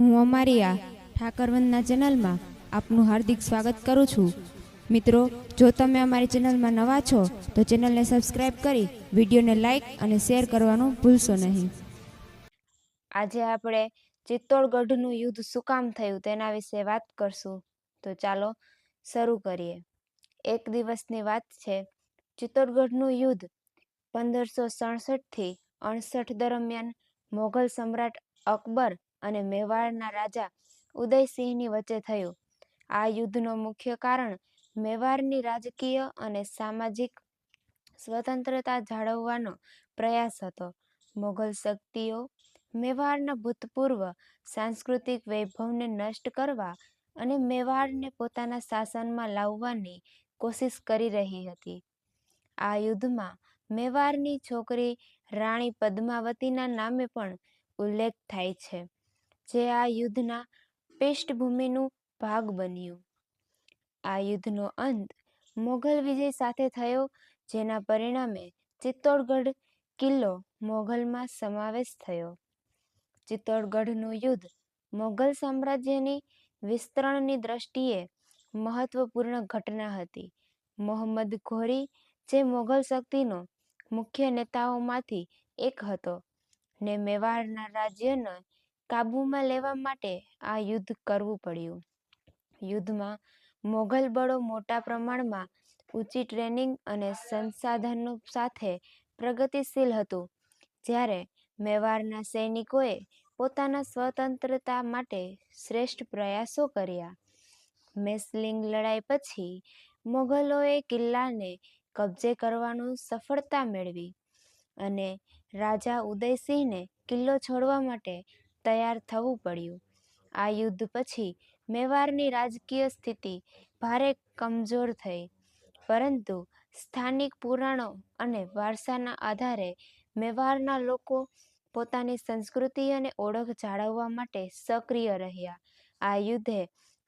હું અમારી આ ઠાકરવંદના ચેનલમાં આપનું હાર્દિક સ્વાગત કરું છું. મિત્રો, જો તમે અમારી ચેનલમાં નવા છો, તો ચેનલને સબસ્ક્રાઈબ કરી વિડીયોને લાઇક અને શેર કરવાનું ભૂલશો નહીં. આજે આપણે ચિત્તોડગઢનું યુદ્ધ શું કામ થયું તેના વિશે વાત કરશું. તો ચાલો, શરૂ કરીએ. એક દિવસની વાત છે. ચિત્તોડગઢનું યુદ્ધ પંદરસો સડસઠથી અડસઠ દરમિયાન મોગલ સમ્રાટ અકબર અને મેવાડના રાજા ઉદયસિંહની વચ્ચે થયું. આ યુદ્ધનો મુખ્ય કારણ મેવાડની રાજકીય અને સામાજિક સ્વતંત્રતા જાળવવાનો પ્રયાસ હતો. મોગલ શક્તિઓ મેવાડના ભૂતપૂર્વ સાંસ્કૃતિક વૈભવને નષ્ટ કરવા અને મેવાડને પોતાના શાસનમાં લાવવાની કોશિશ કરી રહી હતી. આ યુદ્ધમાં મેવાડની છોકરી રાણી પદ્માવતીના નામે પણ ઉલ્લેખ થાય છે. જે આ યુદ્ધના પેષ્ટભૂમિનું ભાગ બન્યું. આ યુદ્ધનો અંત મોગલ વિજય સાથે થયો, જેના પરિણામે ચિત્તોડગઢ કિલ્લો મોગલમાં સમાવેશ થયો. ચિત્તોડગઢનું યુદ્ધ મોગલ સામ્રાજ્યની વિસ્તરણની દ્રષ્ટિએ મહત્વપૂર્ણ ઘટના હતી. મોહમ્મદ ઘોરી, જે મોગલ શક્તિનો મુખ્ય નેતાઓમાંથી એક હતો, ને મેવાડના રાજ્યને કાબૂમાં લેવા માટે આ યુદ્ધ કરવું પડ્યું. યુદ્ધમાં મોગલ બળો મોટા પ્રમાણમાં ઊંચી ટ્રેનિંગ અને સંસાધનો સાથે પ્રગતિશીલ હતું. જ્યારે મેવાડના સૈનિકોએ પોતાના સ્વતંત્રતા માટે શ્રેષ્ઠ પ્રયાસો કર્યા. મેસલિંગ લડાઈ પછી મોગલોએ કિલ્લાને કબજે કરવાનું સફળતા મેળવી અને રાજા ઉદયસિંહને કિલ્લો છોડવા માટે તૈયાર થવું પડ્યું. આ યુદ્ધ પછી મેવાડની રાજકીય સ્થિતિ ભારે કમજોર થઈ. પરંતુ સ્થાનિક પુરાણો અને વારસાના આધારે મેવાડના લોકો પોતાની સંસ્કૃતિ અને ઓળખ જાળવવા માટે સક્રિય રહ્યા. આ યુદ્ધે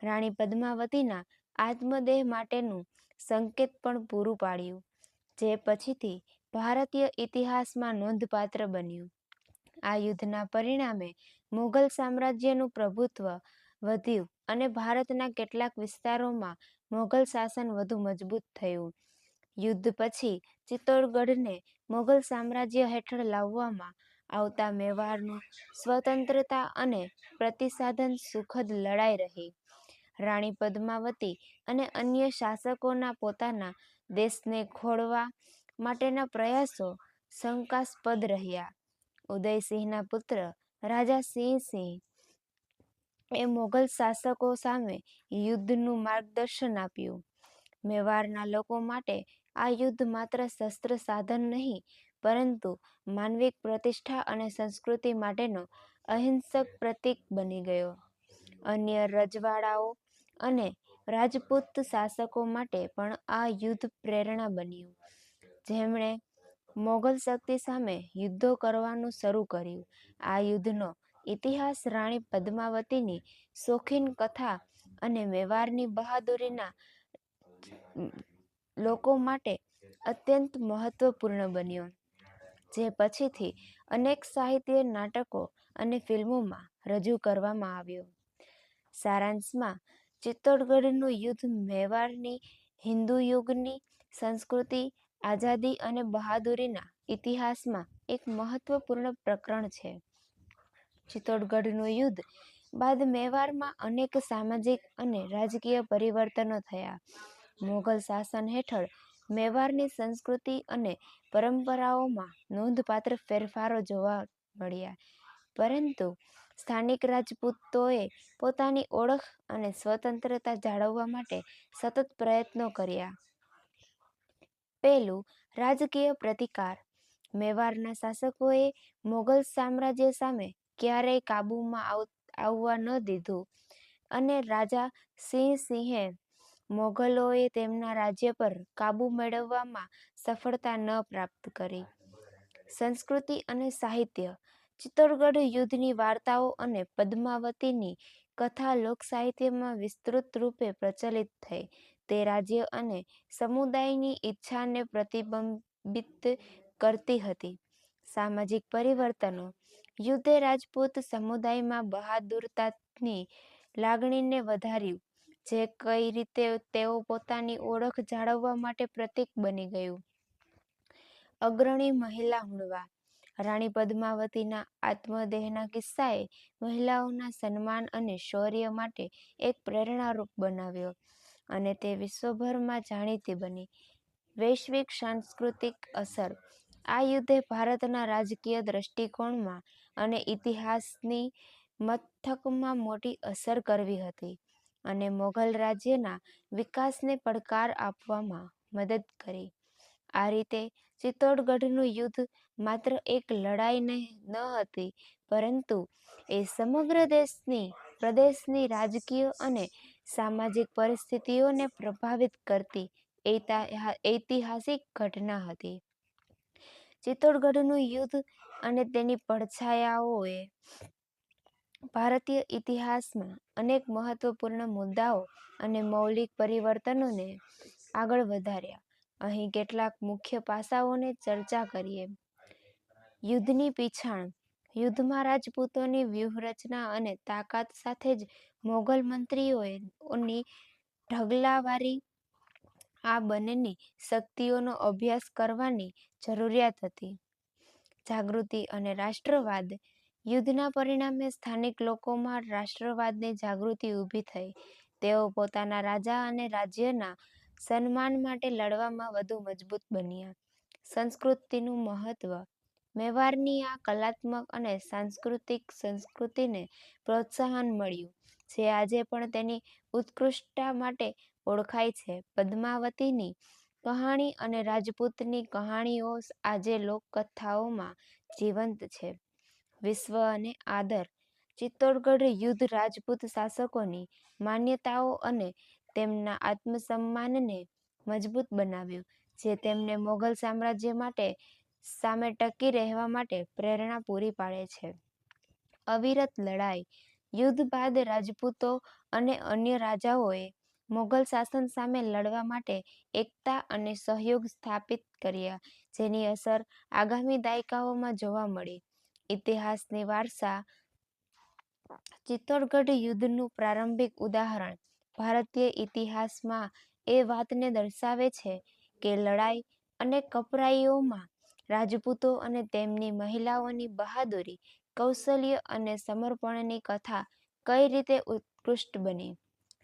રાણી પદ્માવતીના આત્મદેહ માટેનું સંકેત પણ પૂરું પાડ્યું, જે પછીથી ભારતીય ઇતિહાસમાં નોંધપાત્ર બન્યું. આ યુદ્ધના પરિણામે મુઘલ સામ્રાજ્યનું પ્રભુત્વ વધ્યું અને ભારતના કેટલાક વિસ્તારોમાં મોગલ શાસન વધુ મજબૂત થયું. યુદ્ધ પછી ચિત્તોડગઢને મોગલ સામ્રાજ્ય હેઠળ લાવવામાં આવતા મેવાડનું સ્વતંત્રતા અને પ્રતિસાધન સુખદ લડાઈ રહી. રાણી પદ્માવતી અને અન્ય શાસકોના પોતાના દેશને ખોળવા માટેના પ્રયાસો શંકાસ્પદ રહ્યા. ઉદયસિંહના પુત્ર રાજા સિંહ સિંહ એ મોગલ શાસકો સામે યુદ્ધનું માર્ગદર્શન આપ્યું. મેવાડના લોકો માટે આ યુદ્ધ માત્ર શસ્ત્ર સાધન નહીં, પરંતુ માનવિક પ્રતિષ્ઠા અને સંસ્કૃતિ માટેનો અહિંસક પ્રતીક બની ગયો. અન્ય રજવાડાઓ અને રાજપૂત શાસકો માટે પણ આ યુદ્ધ પ્રેરણા બન્યું. જેમણે મોગલ શક્તિ સામે યુદ્ધો કરવાનું શરૂ કર્યું. આ યુદ્ધનો ઇતિહાસ રાણી પદ્માવતીની શોખીન કથા અને મેવાડની બહાદુરીના લોકો માટે અત્યંત મહત્વપૂર્ણ બન્યો, જે પછીથી અનેક સાહિત્ય નાટકો અને ફિલ્મોમાં રજૂ કરવામાં આવ્યો. સારાંશમાં, ચિત્તોડગઢનું યુદ્ધ મેવાડની હિન્દુ યુગની સંસ્કૃતિ આઝાદી અને બહાદુરીના ઇતિહાસમાં એક મહત્વપૂર્ણ પ્રકરણ છે. ચિત્તોડગઢનું યુદ્ધ બાદ મેવાડમાં અનેક સામાજિક અને રાજકીય પરિવર્તનો થયા. મોગલ શાસન હેઠળ મેવાડની સંસ્કૃતિ અને પરંપરાઓમાં નોંધપાત્ર ફેરફારો જોવા મળ્યા. પરંતુ સ્થાનિક રાજપૂતોએ પોતાની ઓળખ અને સ્વતંત્રતા જાળવવા માટે સતત પ્રયત્નો કર્યા. પહેલું રાજકીય પ્રતિકાર. મેવાડના શાસકોએ મોગલ સામ્રાજ્ય સામે ક્યારેય કાબૂમાં આવવા ન દીધું. અને રાજા સિંહ સિંહે મોગલોએ તેમના રાજ્ય પર કાબૂ મેળવવામાં સફળતા ન પ્રાપ્ત કરી. સંસ્કૃતિ અને સાહિત્ય, ચિત્તોડગઢ યુદ્ધની વાર્તાઓ અને પદ્માવતીની કથા લોકસાહિત્યમાં વિસ્તૃત રૂપે પ્રચલિત થઈ. તે રાજ્ય અને સમુદાયની ઈચ્છાને પ્રતિબિંબિત કરતી હતી. સામાજિક પરિવર્તનો. યુદ્ધે રાજપૂત સમુદાયમાં બહાદુરતાની લાગણીને વધાર્યું, જે કઈ રીતે તેઓ પોતાની ઓળખ જાળવવા માટે પ્રતીક બની ગયું. અગ્રણી મહિલા હુણવા. રાણી પદ્માવતીના આત્મદેહના કિસ્સાએ મહિલાઓના સન્માન અને શૌર્ય માટે એક પ્રેરણારૂપ બનાવ્યો. અને તે વિશ્વભરમાં જાણીતી બની. વૈશ્વિક સાંસ્કૃતિક અસર. આ યુદ્ધે ભારતના રાજકીય દ્રષ્ટિકોણમાં અને ઇતિહાસની મથકમાં મોટી અસર કરવી હતી અને મોગલ રાજ્યના વિકાસને પડકાર આપવામાં મદદ કરી. આ રીતે ચિત્તોડગઢનું યુદ્ધ માત્ર એક લડાઈ ન હતી, પરંતુ એ સમગ્ર દેશની, પ્રદેશની રાજકીય અને સામાજિક પરિસ્થિતિઓને પ્રભાવિત કરતી ઐતિહાસિક ઘટના હતી. ચિત્તોડગઢનું યુદ્ધ અને તેની પડછાયાઓએ ભારતીય ઇતિહાસમાં અનેક મહત્વપૂર્ણ મુદ્દાઓ અને મૌલિક પરિવર્તનોને આગળ વધાર્યા. અહીં કેટલાક મુખ્ય પાસાઓને ચર્ચા કરીએ. યુદ્ધની પીછાણ યુદ્ધમાં રાજપૂતોની વ્યૂહરચના અને તાકાત સાથે જ મોગલ મંત્રીઓની ઢગલાવારી આ બંનેની શક્તિઓનો અભ્યાસ કરવાની જરૂરિયાત હતી. જાગૃતિ અને રાષ્ટ્રવાદ. યુદ્ધના પરિણામે સ્થાનિક લોકોમાં રાષ્ટ્રવાદની જાગૃતિ ઊભી થઈ. તેઓ પોતાના રાજા અને રાજ્યના સન્માન માટે લડવામાં વધુ મજબૂત બન્યા. સંસ્કૃતિનું મહત્વ. મેવાડની આ કલાત્મક અને સાંસ્કૃતિક સંસ્કૃતિને પ્રોત્સાહન મળ્યું, જે આજે પણ તેની ઉત્કૃષ્ટતા માટે ઓળખાય છે. પદ્માવતીની કહાણી અને રાજપૂતની કહાણીઓ આજે લોકકથાઓમાં જીવંત છે. વિશ્વ અને આદર, ચિત્તોડગઢ યુદ્ધ રાજપૂત શાસકોની માન્યતાઓ અને તેમના આત્મસન્માનને મજબૂત બનાવ્યું, જે તેમને મોગલ સામ્રાજ્ય માટે સામે ટકી રહેવા માટે પ્રેરણા પૂરી પાડે છે. અવિરત લડાઈ, યુદ્ધ બાદ રાજપૂતો અને અન્ય રાજાઓએ મોગલ શાસન સામે લડવા માટે એકતા અને સહયોગ સ્થાપિત કર્યા, જેની અસર આગામી દાયકાઓમાં જોવા મળી. ઇતિહાસની વારસા ચિત્તોડગઢ યુદ્ધનું પ્રારંભિક ઉદાહરણ ભારતીય ઇતિહાસમાં એ વાતને દર્શાવે છે કે લડાઈ અને કપરાઈઓમાં રાજપૂતો અને તેમની મહિલાઓની બહાદુરી, કૌશલ્ય અને સમર્પણની કથા કઈ રીતે ઉત્કૃષ્ટ બની?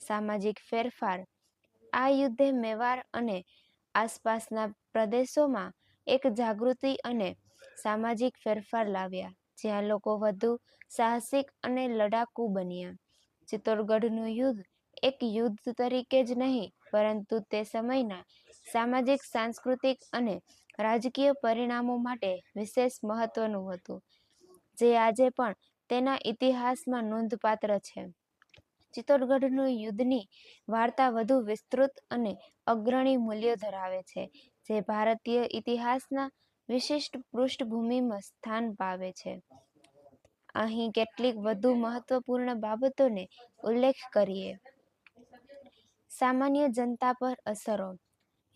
સામાજિક ફેરફાર, આ યુદ્ધે મેવાડ અને આસપાસના પ્રદેશોમાં એક જાગૃતિ અને સામાજિક ફેરફાર લાવ્યા, જ્યાં લોકો વધુ સાહસિક અને લડાકુ બન્યા. ચિત્તોડગઢનું યુદ્ધ એક યુદ્ધ તરીકે જ નહીં, પરંતુ તે સમયના સામાજિક, સાંસ્કૃતિક અને રાજકીય પરિણામો માટે વિશેષ મહત્વનું હતું. જે આજે પણ તેના ઇતિહાસમાં નોંધપાત્ર છે. ચિત્તોડગઢનું યુદ્ધની વાર્તા વધુ વિસ્તૃત અને અગ્રણી મૂલ્યો ધરાવે છે, જે ભારતીય ઇતિહાસના વિશિષ્ટ પૃષ્ઠભૂમિમાં સ્થાન પાવે છે. અહીં કેટલીક વધુ મહત્વપૂર્ણ બાબતોને ઉલ્લેખ કરીએ. સામાન્ય જનતા પર અસરો,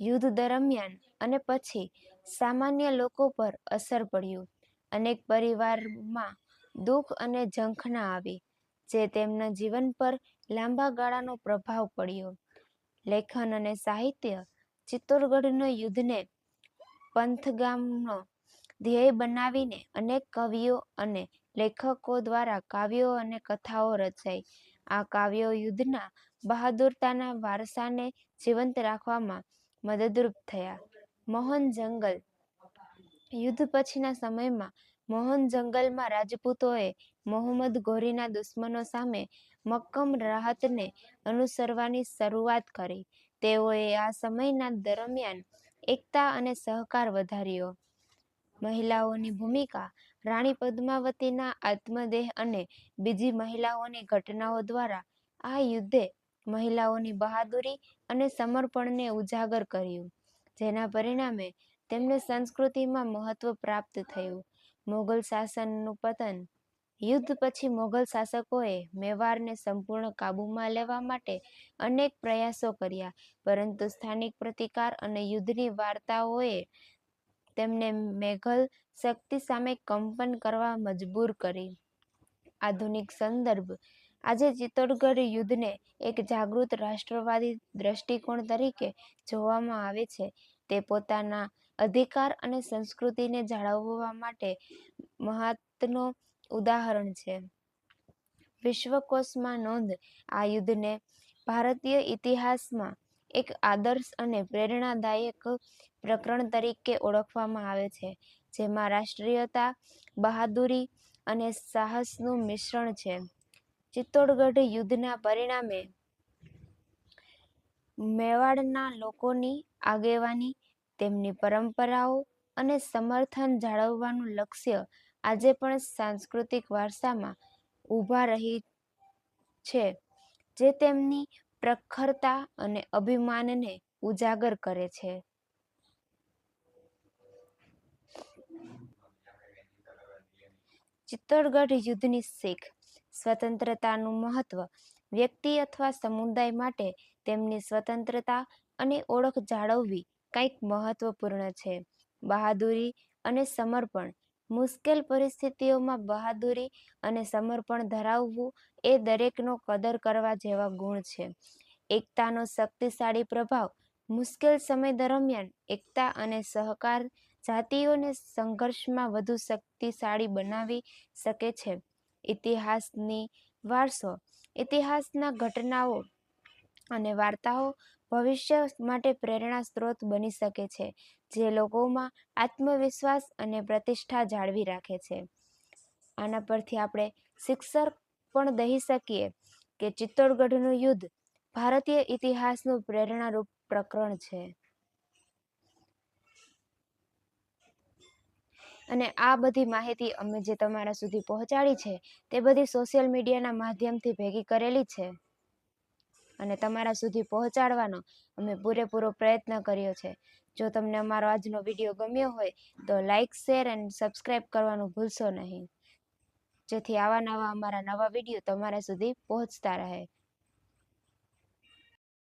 યુદ્ધ દરમિયાન અને પછી સામાન્ય લોકો પર અસર પડ્યું. અનેક પરિવારમાં દુઃખ અને ઝંખના આવી, જે તેમના જીવન પર લાંબા ગાળાનો પ્રભાવ પડ્યો. લેખન અને સાહિત્ય ચિત્તોરગઢનો યુદ્ધને પંથગામનો ધ્યેય બનાવીને અનેક કવિઓ અને લેખકો દ્વારા કાવ્યો અને કથાઓ રચાઈ. આ કાવ્યો યુદ્ધના બહાદુરતાના વારસાને જીવંત રાખવામાં મદદરૂપ થયા. મોહનજંગલ યુદ્ધ પછીના સમયમાં મોહન જંગલમાં રાજપૂતોએ મોહમ્મદ ગોરીના દુશ્મનો સામે મક્કમ રાહતને અનુસરવાની શરૂઆત કરી. તેઓએ આ સમયના દરમિયાન એકતા અને સહકાર વધાર્યો. મહિલાઓની ભૂમિકા, રાણી પદ્માવતીના આત્મદેહ અને બીજી મહિલાઓની ઘટનાઓ દ્વારા આ યુદ્ધે મહિલાઓની બહાદુરી અને સમર્પણને ઉજાગર કર્યું. જેના પરિણામે તેમને સંસ્કૃતિમાં મહત્વ પ્રાપ્ત થયું. મોગલ શાસનનું પતન, યુદ્ધ પછી મોગલ શાસકોએ મેવાડને સંપૂર્ણ કાબૂમાં લેવા માટે અનેક પ્રયાસો કર્યા, પરંતુ સ્થાનિક પ્રતિકાર અને યુદ્ધની વાર્તાઓએ તેમને મેઘલ શક્તિ સામે કંપન કરવા મજબૂર કરી. આધુનિક સંદર્ભ આજે ચિત્તોડગઢ યુદ્ધને એક જાગૃત રાષ્ટ્રવાદી દ્રષ્ટિકોણ તરીકે જોવામાં આવે છે. તે પોતાના અધિકાર અને સંસ્કૃતિને જાળવવા માટે મહત્વનો ઉદાહરણ છે. વિશ્વકોશમાં નોંધ, આ યુદ્ધને ભારતીય ઇતિહાસમાં એક આદર્શ અને પ્રેરણાદાયક પ્રકરણ તરીકે ઓળખવામાં આવે છે, જેમાં રાષ્ટ્રીયતા, બહાદુરી અને સાહસનું મિશ્રણ છે. ચિત્તોડગઢ યુદ્ધના પરિણામે મેવાડના લોકોની આગેવાની, તેમની પરંપરાઓ અને સમર્થન જાળવવાનું લક્ષ્ય આજે પણ સાંસ્કૃતિક વારસામાં ઊભા રહી છે, જે તેમની પ્રખરતા અને અભિમાનને ઉજાગર કરે છે. ચિત્તોડગઢ યુદ્ધની શીખ સ્વતંત્રતાનું મહત્વ વ્યક્તિ અથવા સમુદાય માટે તેમની સ્વતંત્રતા અને ઓળખ જાળવવી કંઈક મહત્વપૂર્ણ છે. બહાદુરી અને સમર્પણ. મુશ્કેલ પરિસ્થિતિઓમાં બહાદુરી અને સમર્પણ ધરાવવું એ દરેકનો કદર કરવા જેવા ગુણ છે. એકતાનો શક્તિશાળી પ્રભાવ. મુશ્કેલ સમય દરમિયાન એકતા અને સહકાર જાતિઓને સંઘર્ષમાં વધુ શક્તિશાળી બનાવી શકે છે. ઇતિહાસની વારસો, ઇતિહાસના ઘટનાઓ અને વાર્તાઓ ભવિષ્ય માટે પ્રેરણા સ્ત્રોત બની શકે છે, જે લોકોમાં આત્મવિશ્વાસ અને પ્રતિષ્ઠા જાળવી રાખે છે. આના પરથી આપણે શિક્ષક પણ દહી શકીએ કે ચિત્તોડગઢનું યુદ્ધ ભારતીય ઇતિહાસનું પ્રેરણારૂપ પ્રકરણ છે. અને આ બધી માહિતી અમે જે તમારા સુધી પહોંચાડી છે, તે બધી સોશિયલ મીડિયાના માધ્યમથી ભેગી કરેલી છે. અને તમારા સુધી પહોંચાડવાનો અમે પૂરેપૂરો પ્રયત્ન કર્યો છે. જો તમને અમારો આજનો વીડિયો ગમ્યો હોય, તો લાઇક શેર એન્ડ સબસ્ક્રાઈબ કરવાનું ભૂલશો નહીં. જેથી આવા નવા અમારા નવા વીડિયો તમારા સુધી પહોંચતા રહે.